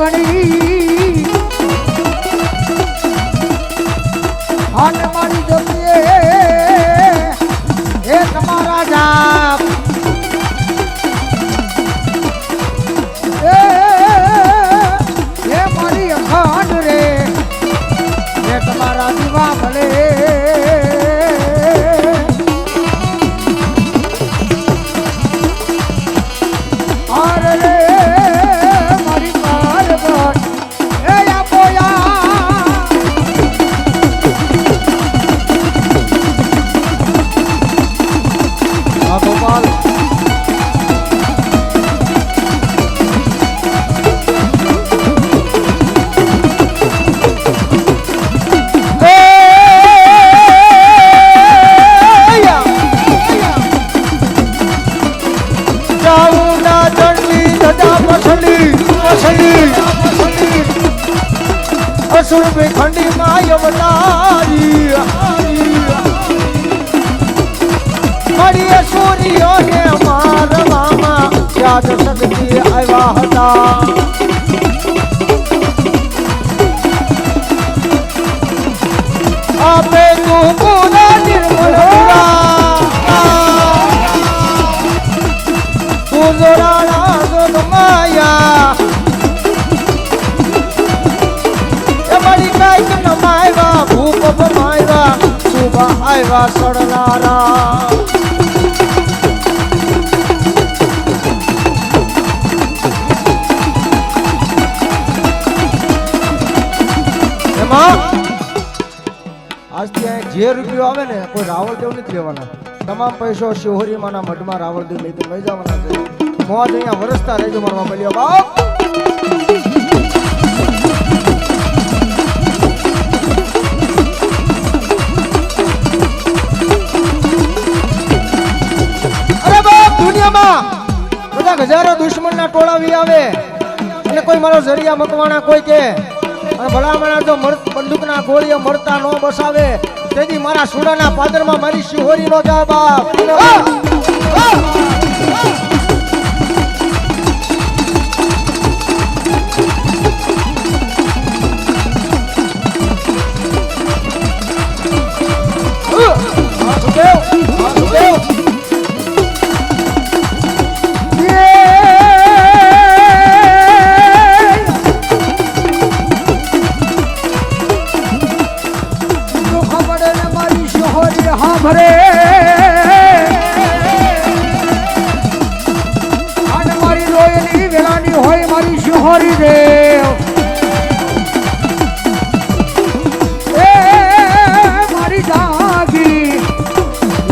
மணி વેખંડી માં અવતારી મળીએ સૂર્યોને મારવામાં યાદ શક્તિ આવ્યા હતા. શુભા આવ્યા સડનારા આજથી જે રૂપિયો આવે ને, કોઈ રાવળ દેવ નથી લેવાના. તમામ પૈસો શિહોરીમાના મઢમાં રાવળ દેવ તો લઈ જવાના છે. મોજ અહીંયા વરસતા રહેજો મળ્યો બાપ. દુનિયામાં બધા હજારો દુશ્મનના ટોળા વી આવે. અને કોઈ મારો જરિયા મકવાણા કોઈ કે. અને ભલામણા જો બંદૂકના ગોળીઓ મરતા ન બસાવે, તેથી મારા સુડાના પાદરમાં મારી શિહોરી નો જા હાંભરે અને મારી રોયની વેલાની હોય મારી શિહોરી દેવ. એ, મારી જાગી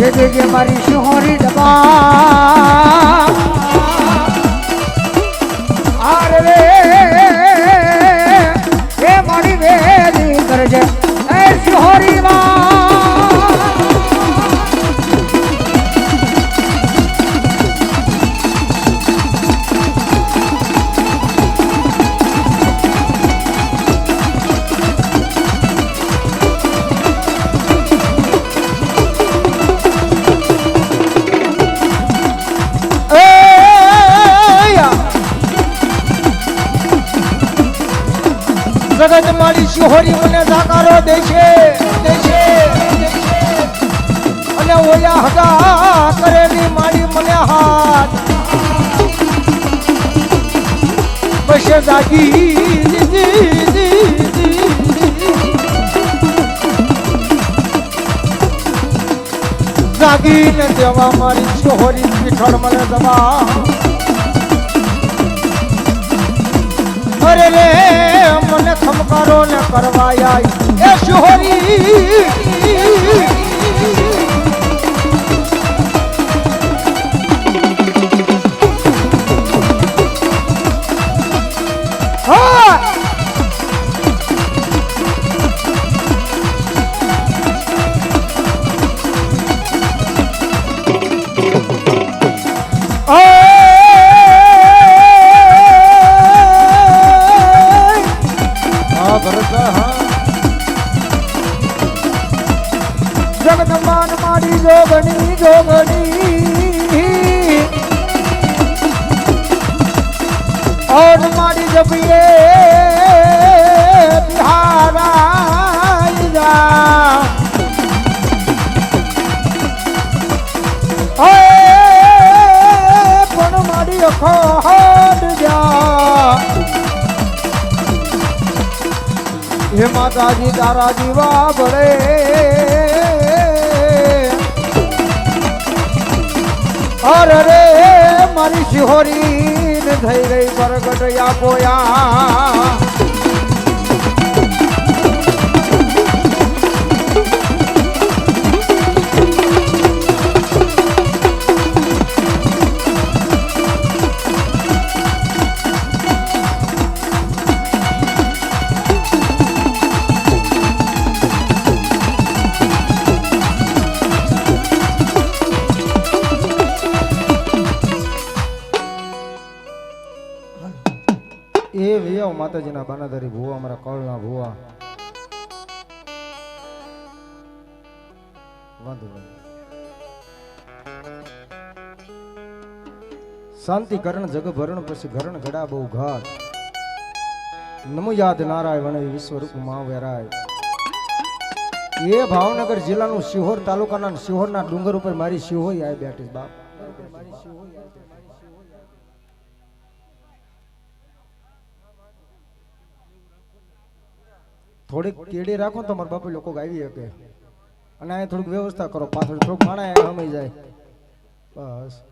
એ દેજે મારી શિહોરી દબા જગત મારી શિહોરી મને સાકારો દેશે દેશે. અને ઓયા હગા કરેલી મારી મને હાથ પૈસે જાગી. જાગીને દેવા મારી શિહોરી પીઠળ મને દવા અરે રે મને ખમકારો ને કરવા આઈ એ શોહરી માતાજી તારા જીવા ભળે અરે રે મારી શિહોરી થઈ ગઈ પ્રગટ યાપોયા એ વિયો માતાજીના બાનાધારી ભુવા, અમારા કળના ભુવા. વાંધો શાંતિ કરણ જગ ભરણ પછી ઘરણ ઘડા બહુ ઘાટ. નમો યાદ નારાય વણ વિશ્વરૂપમાં વેરાય એ ભાવનગર જિલ્લાનું શિહોર તાલુકાના શિહોરના ડુંગર ઉપર મારી શિહોઈ આવી બેઠી બાપ. થોડીક કેડી રાખો તો મારા બાપુ લોકો ગાવી શકે. અને અહીંયા થોડીક વ્યવસ્થા કરો. પાછળ થોડુંક માણા સમય જાય. બસ.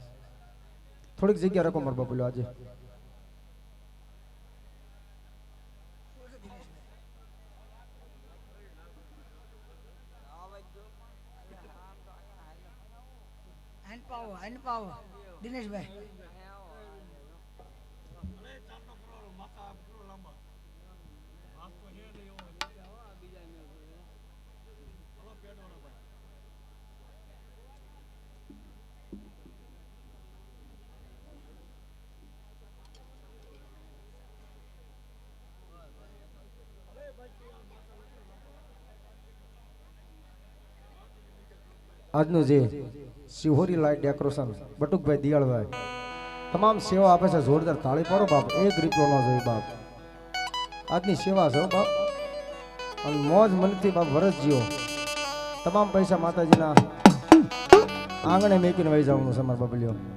થોડીક જગ્યા રાખો મારા બાપુ આજે. પાવો દિનેશભાઈ આજનું જે શિહોરી લાઈટ ડેકોરેશન, બટુકભાઈ દિયાળભાઈ, તમામ સેવા આપે છે, જોરદાર તાળી પાડો બાપ, એક રૂપિયો ન જોઈ બાપ. આજની સેવા છે બાપ. અને મોજ મનથી બાપ વરસ જીવો તમામ પૈસા માતાજીના આંગણે મેકીને વહી જવાનું છે મારા